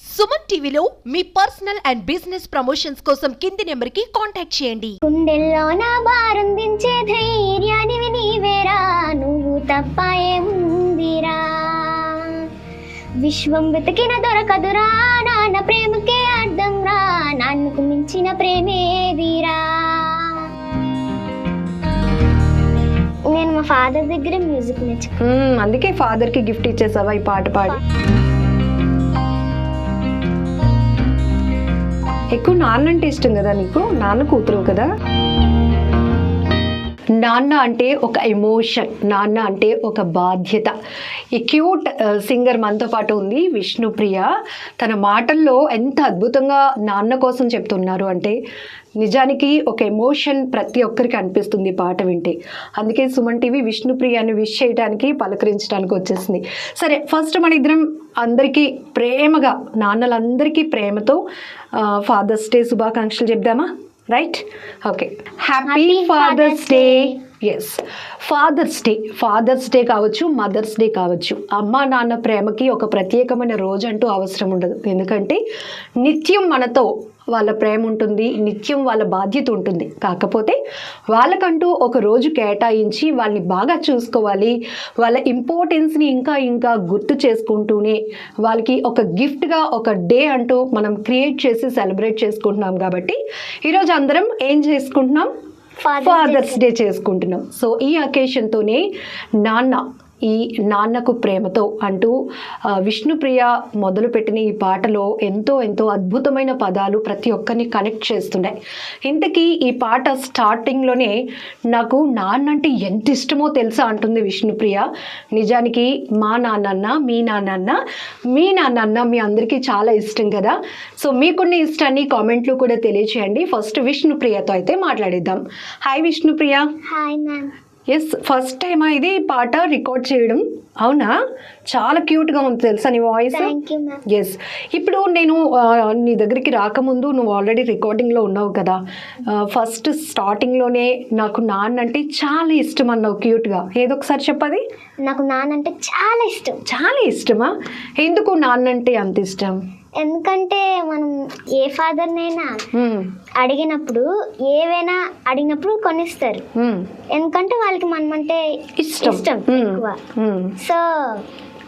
సుమన్ టీవీలో మీ personal and business promotions కోసం కింది నెంబర్కి కాంటాక్ట్ చేయండి. గుండెల్లో నా ధైర్యానివి నీవేరా నువ్వు తప్ప ఏముందిరా విశ్వం వెతికిన దొరకదురా నాన్న ప్రేమకే అర్థం రా నాన్నకు మించిన ప్రేమేదిరా. నేను మా ఫాదర్ దగ్గర మ్యూజిక్ నేర్చుకున్నాను అందుకే ఫాదర్కి గిఫ్ట్ ఇచ్చేసావా ఈ పాట పాడి. ఎక్కువ నాన్న అంటే ఇష్టం కదా నీకు? నాన్న కూతురు కదా. నాన్న అంటే ఒక ఎమోషన్ నాన్న అంటే ఒక బాధ్యత. ఈ క్యూట్ సింగర్ మనతో పాటు ఉంది విష్ణుప్రియ. తన మాటల్లో ఎంత అద్భుతంగా నాన్న కోసం చెప్తున్నారు అంటే నిజానికి ఒక ఎమోషన్ ప్రతి ఒక్కరికి అనిపిస్తుంది పాట వింటే. అందుకే సుమన్ టీవీ విష్ణుప్రియని విష్ చేయడానికి పలకరించడానికి వచ్చేసింది. సరే ఫస్ట్ మన ఇద్దరం అందరికీ ప్రేమగా నాన్నలందరికీ ప్రేమతో ఫాదర్స్ డే శుభాకాంక్షలు చెప్దామా? right okay happy, happy father's, father's day. day. Yes father's day father's day కావచ్చు మదర్స్ డే కావచ్చు. అమ్మ నాన్న ప్రేమకి ఒక ప్రత్యేకమైన రోజు అంటూ అవసరం ఉండదు. ఎందుకంటే నిత్యం మనతో వాళ్ళ ప్రేమ ఉంటుంది నిత్యం వాళ్ళ బాధ్యత ఉంటుంది. కాకపోతే వాళ్ళకంటూ ఒక రోజు కేటాయించి వాళ్ళని బాగా చూసుకోవాలి వాళ్ళ ఇంపార్టెన్స్ని ఇంకా ఇంకా గుర్తు చేసుకుంటూనే వాళ్ళకి ఒక గిఫ్ట్గా ఒక డే అంటూ మనం క్రియేట్ చేసి సెలబ్రేట్ చేసుకుంటున్నాం కాబట్టి ఈరోజు అందరం ఏం చేసుకుంటున్నాం? ఫాదర్స్ డే చేసుకుంటున్నాం. సో ఈ అకేషన్తోనే నాన్న ఈ నాన్నకు ప్రేమతో అంటూ విష్ణుప్రియ మొదలుపెట్టిన ఈ పాటలో ఎంతో ఎంతో అద్భుతమైన పదాలు ప్రతి ఒక్కరిని కనెక్ట్ చేస్తున్నాయి. ఇంతకీ ఈ పాట స్టార్టింగ్లోనే నాకు నాన్న అంటే ఎంత ఇష్టమో తెలుసా అంటుంది విష్ణుప్రియ. నిజానికి మా నాన్నన్న మీ నాన్నన్న మీ నాన్నన్న మీ అందరికీ చాలా ఇష్టం కదా. సో మీకున్న ఇష్టాన్ని కామెంట్లు కూడా తెలియచేయండి. ఫస్ట్ విష్ణుప్రియతో అయితే మాట్లాడిద్దాం. Hi Vishnupriya. Hi ma'am. Yes first టైమా ఇది పాట రికార్డ్ చేయడం. అవునా? చాలా క్యూట్గా ఉంది తెలుసా నీ వాయిస్ ఎస్ ఇప్పుడు నేను నీ దగ్గరికి రాకముందు నువ్వు ఆల్రెడీ రికార్డింగ్లో ఉన్నావు కదా. ఫస్ట్ స్టార్టింగ్లోనే నాకు నాన్న అంటే చాలా ఇష్టం అన్నావు క్యూట్గా ఏదో ఒకసారి చెప్పది? నాకు నాన్న అంటే చాలా ఇష్టం. చాలా ఇష్టమా? ఎందుకు నాన్న అంటే అంత ఇష్టం? ఎందుకంటే మనం ఏ ఫాదర్నైనా. అడిగినప్పుడు ఏవైనా అడిగినప్పుడు కొనిస్తారు. ఎందుకంటే వాళ్ళకి మనం అంటే ఇష్టం. ఎక్కువ. సో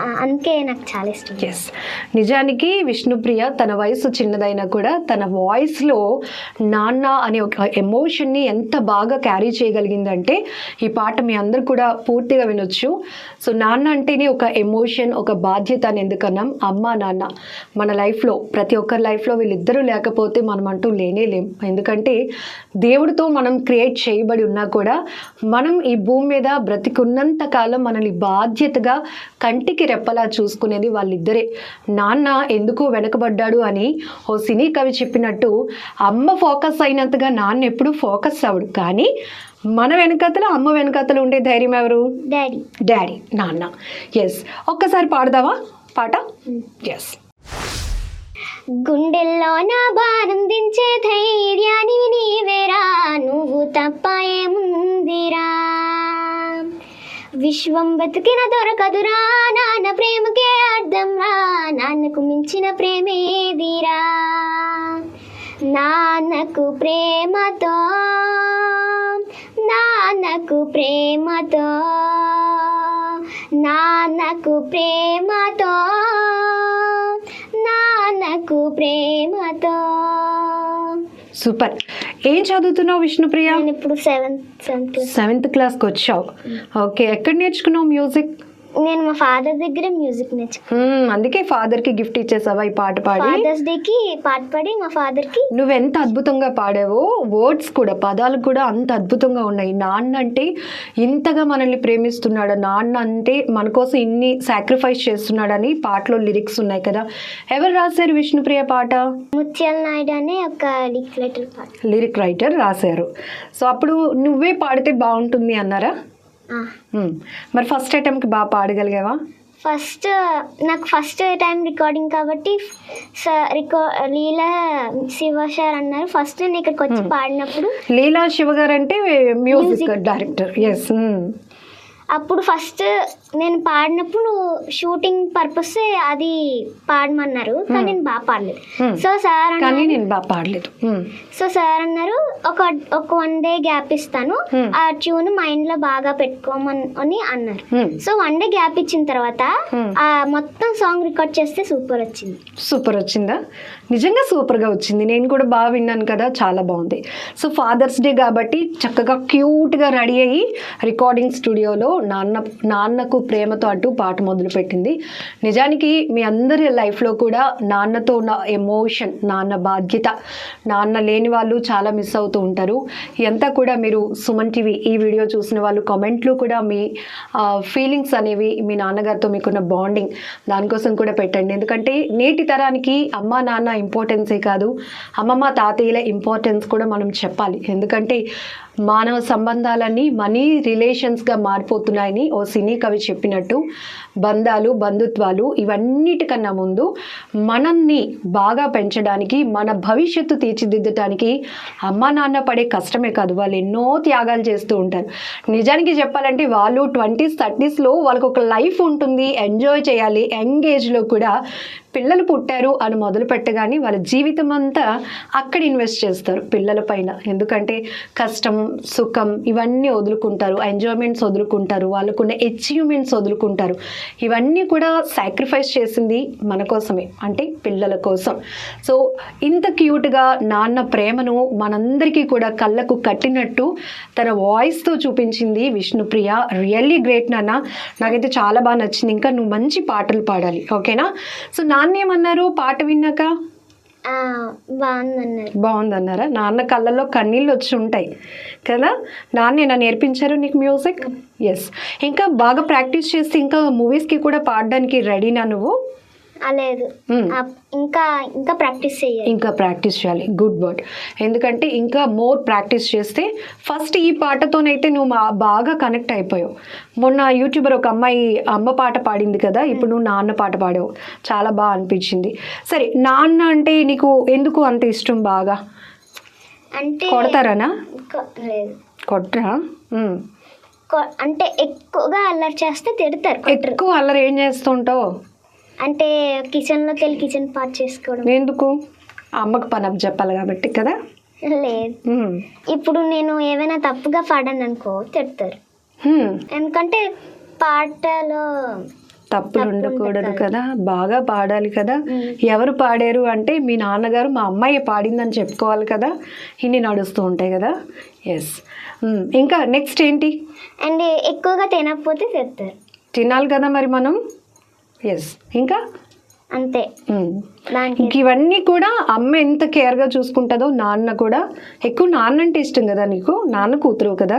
అందుకే నాకు చాలా ఇష్టం. ఎస్ నిజానికి విష్ణుప్రియ తన వయసు చిన్నదైనా కూడా తన వాయిస్లో నాన్న అనే ఒక ఎమోషన్ని ఎంత బాగా క్యారీ చేయగలిగిందంటే ఈ పాట మీ అందరు కూడా పూర్తిగా వినొచ్చు. సో నాన్న అంటేనే ఒక ఎమోషన్ ఒక బాధ్యత అని ఎందుకన్నాం? అమ్మ నాన్న. మన లైఫ్లో ప్రతి ఒక్కరి లైఫ్లో వీళ్ళిద్దరూ లేకపోతే మనం అంటూ లేనే లేం. ఎందుకంటే దేవుడితో మనం క్రియేట్ చేయబడి ఉన్నా కూడా మనం ఈ భూమి మీద బ్రతికున్నంత కాలం మనల్ని బాధ్యతగా కంటికి రెప్పలా చూసుకునేది వాళ్ళిద్దరే. నాన్న ఎందుకు వెనకబడ్డాడు? అని ఓ సినీ కవి చెప్పినట్టు అమ్మ ఫోకస్ అయినంతగా నాన్న ఎప్పుడు ఫోకస్ అవడు కానీ మన వెనకతలు అమ్మ వెనకతలు ఉండే ధైర్యం ఎవరు? డాడీ. డాడీ నాన్న. ఎస్ ఒక్కసారి పాడదావా పాట? ఎస్ గుండెల్లో నా భారం దించే ధైర్యానివి నీవేరా నువ్వు తప్ప ఏముందిరా. విశ్వం బతికిన దొరకదురా నాన్న ప్రేమకే అర్థం రా నాన్నకు మించిన ప్రేమేదిరా నాన్నకు ప్రేమతో నాన్నకు ప్రేమతో నాన్నకు ప్రేమతో నాన్నకు ప్రేమతో. సూపర్. ఏం చదువుతున్నావు విష్ణుప్రియ? ఇప్పుడు సెవెంత్ సెవెంత్ క్లాస్కి వచ్చావు. ఓకే ఎక్కడ నేర్చుకున్నావు మ్యూజిక్ నేను మా ఫాదర్ దగ్గర మ్యూజిక్ నేర్చుకున్నాను అందుకే ఫాదర్కి గిఫ్ట్ ఇచ్చేసావా ఈ పాట పాడి? ఫాదర్స్ డేకి పాట పాడి మా ఫాదర్కి నువ్వెంత అద్భుతంగా పాడావో వర్డ్స్ కూడా పదాలు కూడా అంత అద్భుతంగా ఉన్నాయి. నాన్న అంటే ఇంతగా మనల్ని ప్రేమిస్తున్నాడు. నాన్న అంటే మన కోసం ఇన్ని సాక్రిఫైస్ చేస్తున్నాడని పాటలో లిరిక్స్ ఉన్నాయి కదా. ఎవరు రాశారు విష్ణుప్రియ పాట? ముత్యాల నాయుడు అనే ఒక లిక్లెటర్ పాట. లిరిక్ రైటర్ రాశారు. సో అప్పుడు నువ్వే పాడితే బాగుంటుంది అన్నారా. మరి ఫస్ట్ ఐటమ్కి బాగా పాడగలిగావా? ఫస్ట్ నాకు ఫస్ట్ టైం రికార్డింగ్ కాబట్టి రికా లీలా శివ సార్ అన్నారు. ఫస్ట్ నేను ఇక్కడికి వచ్చి పాడినప్పుడు లీలా శివ గారు అంటే మ్యూజిక్. డైరెక్టర్. ఎస్ అప్పుడు ఫస్ట్ నేను పాడినప్పుడు షూటింగ్ పర్పస్ అది పాడమన్నారు కానీ నేను బాగా పాడలేదు Hmm. సో సార్ కానీ అన్నారు నేను బాగా పాడలేదు. సో సార్ అన్నారు ఒక ఒక వన్ డే గ్యాప్ ఇస్తాను Hmm. ఆ ట్యూన్ మైండ్లో బాగా పెట్టుకోమని అని అన్నారు. సో వన్ డే గ్యాప్ ఇచ్చిన తర్వాత Hmm. ఆ మొత్తం సాంగ్ రికార్డ్ చేస్తే సూపర్ వచ్చింది సూపర్ వచ్చిందా నిజంగా సూపర్గా వచ్చింది నేను కూడా బాగా విన్నాను కదా చాలా బాగుంది సో ఫాదర్స్ డే కాబట్టి చక్కగా క్యూట్గా రెడీ అయ్యి రికార్డింగ్ స్టూడియోలో నాన్న నాన్నకు ప్రేమతో అటు పాట మొదలుపెట్టింది. నిజానికి మీ అందరి లైఫ్లో కూడా నాన్నతో ఉన్న ఎమోషన్ నాన్న బాధ్యత నాన్న లేని వాళ్ళు చాలా మిస్ అవుతూ ఉంటారు. ఇదంతా కూడా మీరు సుమన్ టీవీ ఈ వీడియో చూసిన వాళ్ళు కామెంట్లు కూడా మీ ఫీలింగ్స్ అనేవి మీ నాన్నగారితో మీకున్న బాండింగ్ దానికోసం కూడా పెట్టండి. ఎందుకంటే నేటి తరానికి అమ్మ నాన్న ఇంపార్టెన్సే కాదు. అమ్మమ్మ తాతయ్యల ఇంపార్టెన్స్ కూడా మనం చెప్పాలి. ఎందుకంటే మానవ సంబంధాలన్నీ మనీ రిలేషన్స్గా మారిపోతున్నాయని ఓ సినీ కవి చెప్పినట్టు బంధాలు బంధుత్వాలు ఇవన్నిటికన్నా ముందు మనల్ని బాగా పెంచడానికి మన భవిష్యత్తు తీర్చిదిద్దడానికి అమ్మ నాన్న పడే కష్టమే కాదు. వాళ్ళు ఎన్నో త్యాగాలు చేస్తూ ఉంటారు. నిజానికి చెప్పాలంటే వాళ్ళు ట్వంటీస్ థర్టీస్లో వాళ్ళకు ఒక లైఫ్ ఉంటుంది. ఎంజాయ్ చేయాలి. యంగ్ ఏజ్లో కూడా పిల్లలు పుట్టారు అని మొదలు పెట్టగానే వాళ్ళ జీవితం అంతా అక్కడ ఇన్వెస్ట్ చేస్తారు పిల్లల పైన. ఎందుకంటే కష్టం సుఖం ఇవన్నీ వదులుకుంటారు. ఎంజాయ్మెంట్స్ వదులుకుంటారు. వాళ్ళకున్న అచీవ్మెంట్స్ వదులుకుంటారు. ఇవన్నీ కూడా సాక్రిఫైస్ చేసింది మన కోసమే అంటే పిల్లల కోసం. సో ఇంత క్యూట్గా నాన్న ప్రేమను మనందరికీ కూడా కళ్ళకు కట్టినట్టు తన వాయిస్తో చూపించింది విష్ణుప్రియ. రియల్లీ గ్రేట్ నాన్న. నాకైతే చాలా బాగా నచ్చింది. ఇంకా నువ్వు మంచి పాటలు పాడాలి. ఓకేనా? సో నాన్న ఏమన్నారు పాట విన్నాక? బాగుందన్నారు. నాన్న కళ్ళల్లో కన్నీళ్ళు వచ్చి ఉంటాయి కదా? నాన్న ఏనా నేర్పించారు నీకు మ్యూజిక్? ఎస్ ఇంకా బాగా ప్రాక్టీస్ చేస్తే ఇంకా మూవీస్కి కూడా పాడడానికి రెడీనా నువ్వు? లేదు. ఆ, ఇంకా ఇంకా ప్రాక్టీస్ చేయాలి. ఇంకా ప్రాక్టీస్ చేయాలి. గుడ్ వర్డ్ ఎందుకంటే ఇంకా మోర్ ప్రాక్టీస్ చేస్తే ఫస్ట్ ఈ పాటతోనైతే నువ్వు మా- బాగా కనెక్ట్ అయిపోయావు. మొన్న యూట్యూబర్ ఒక అమ్మాయి అమ్మ పాట పాడింది కదా ఇప్పుడు నువ్వు నాన్న పాట పాడావు. చాలా బాగా అనిపించింది. సరే నాన్న అంటే నీకు ఎందుకు అంత ఇష్టం బాగా? అంటే కొడతారనా? లేదు. కొట్రా ఉమ్. కొ- అంటే ఎక్కువగా అల్లరి చేస్తే తిడతారు కొట్టరు. ఎక్కువ అల్లరి ఏం చేస్తుంటావు? అంటే కిచెన్లోకి వెళ్ళి కిచెన్ పార్ట్ చేసుకోవడం. ఎందుకు? అమ్మకు పని చెప్పాలి కాబట్టి కదా? లేదు. ఉమ్. ఇప్పుడు నేను ఏమైనా తప్పుగా పాడాను అనుకో తిడతారు ఉమ్. ఎందుకంటే పాటలో తప్పులు తప్పు ఉండకూడదు కదా? బాగా పాడాలి కదా. ఎవరు పాడారు అంటే మీ నాన్నగారు మా అమ్మాయి పాడిందని చెప్పుకోవాలి కదా? ఇన్ని నడుస్తూ ఉంటాయి కదా? ఎస్ ఇంకా నెక్స్ట్ ఏంటి? అండ్ ఎక్కువగా తినకపోతే తిడతారు తినాలి కదా మరి మనం? ఎస్ ఇంకా? అంతే. ఇంక ఇవన్నీ కూడా అమ్మ ఎంత కేర్గా చూసుకుంటుందో నాన్న కూడా. ఎక్కువ నాన్న అంటే ఇష్టం కదా నీకు? నాన్న కూతురు కదా?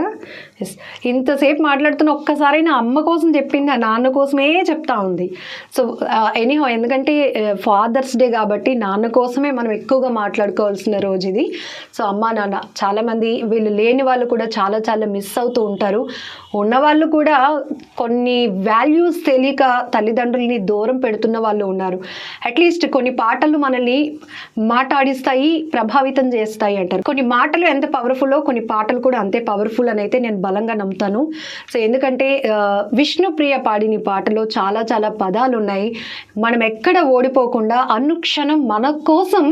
ఎస్ ఇంతసేపు మాట్లాడుతున్న ఒక్కసారైనా అమ్మ కోసం చెప్పింది ఆ నాన్న కోసమే చెప్తా ఉంది. సో ఎనీహో uh, ఎందుకంటే uh, ఫాదర్స్ డే కాబట్టి నాన్న కోసమే మనం ఎక్కువగా మాట్లాడుకోవాల్సిన రోజు ఇది. సో అమ్మ నాన్న చాలామంది వీళ్ళు లేని వాళ్ళు కూడా చాలా చాలా మిస్ అవుతూ ఉంటారు. ఉన్నవాళ్ళు కూడా కొన్ని వాల్యూస్ తెలియక తల్లిదండ్రుల్ని దూరం పెడుతున్న వాళ్ళు ఉన్నారు. అట్లీస్ట్ కొన్ని పాటలు మనల్ని మాట్లాడిస్తాయి ప్రభావితం చేస్తాయి అంటారు. కొన్ని మాటలు ఎంత పవర్ఫుల్లో కొన్ని పాటలు కూడా అంతే పవర్ఫుల్ అని అయితే నేను బలంగా నమ్ముతాను. సో ఎందుకంటే విష్ణుప్రియ పాడిన పాటలో చాలా చాలా పదాలు ఉన్నాయి. మనం ఎక్కడ ఓడిపోకుండా అనుక్షణం మన కోసం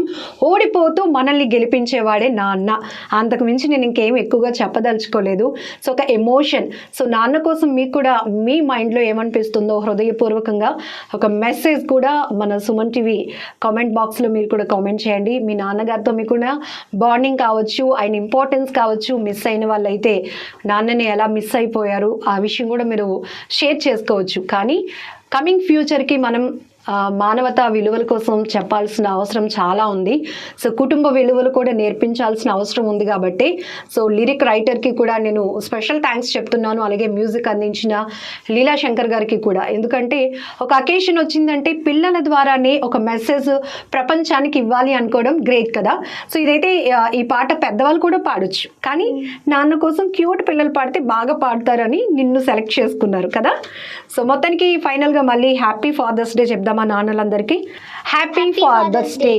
ఓడిపోతూ మనల్ని గెలిపించేవాడే నాన్న. అంతకు మించి నేను ఇంకేం ఎక్కువగా చెప్పదలుచుకోలేదు. సో ఒక ఎమోషన్ సో నాన్న కోసం మీకు కూడా మీ మైండ్లో ఏమనిపిస్తుందో హృదయపూర్వకంగా ఒక మెసేజ్ కూడా మన సుమన్ టీవీ కామెంట్ బాక్స్లో మీరు కూడా కామెంట్ చేయండి. మీ నాన్నగారితో మీకున్న బాండింగ్ కావచ్చు ఆయన ఇంపార్టెన్స్ కావచ్చు మిస్ అయిన వాళ్ళైతే నాన్నని ఎలా మిస్ అయిపోయారు ఆ విషయం కూడా మీరు షేర్ చేసుకోవచ్చు. కానీ కమింగ్ ఫ్యూచర్కి మనం మానవతా విలువల కోసం చెప్పాల్సిన అవసరం చాలా ఉంది. సో కుటుంబ విలువలు కూడా నేర్పించాల్సిన అవసరం ఉంది కాబట్టి సో లిరిక్ రైటర్కి కూడా నేను స్పెషల్ థ్యాంక్స్ చెప్తున్నాను. అలాగే మ్యూజిక్ అందించిన లీలా శంకర్ గారికి కూడా. ఎందుకంటే ఒక అకేషన్ వచ్చిందంటే పిల్లల ద్వారానే ఒక మెసేజ్ ప్రపంచానికి ఇవ్వాలి అనుకోవడం గ్రేట్ కదా. సో ఇదైతే ఈ పాట పెద్దవాళ్ళు కూడా పాడొచ్చు. కానీ నాన్న కోసం క్యూట్ పిల్లలు పాడితే బాగా పాడతారని నిన్ను సెలెక్ట్ చేసుకున్నారు కదా. సో మొత్తానికి ఫైనల్గా మళ్ళీ హ్యాపీ ఫాదర్స్ డే చెప్దాం చెప్దామా నాన్నలందరికీ హ్యాపీ ఫాదర్స్ డే.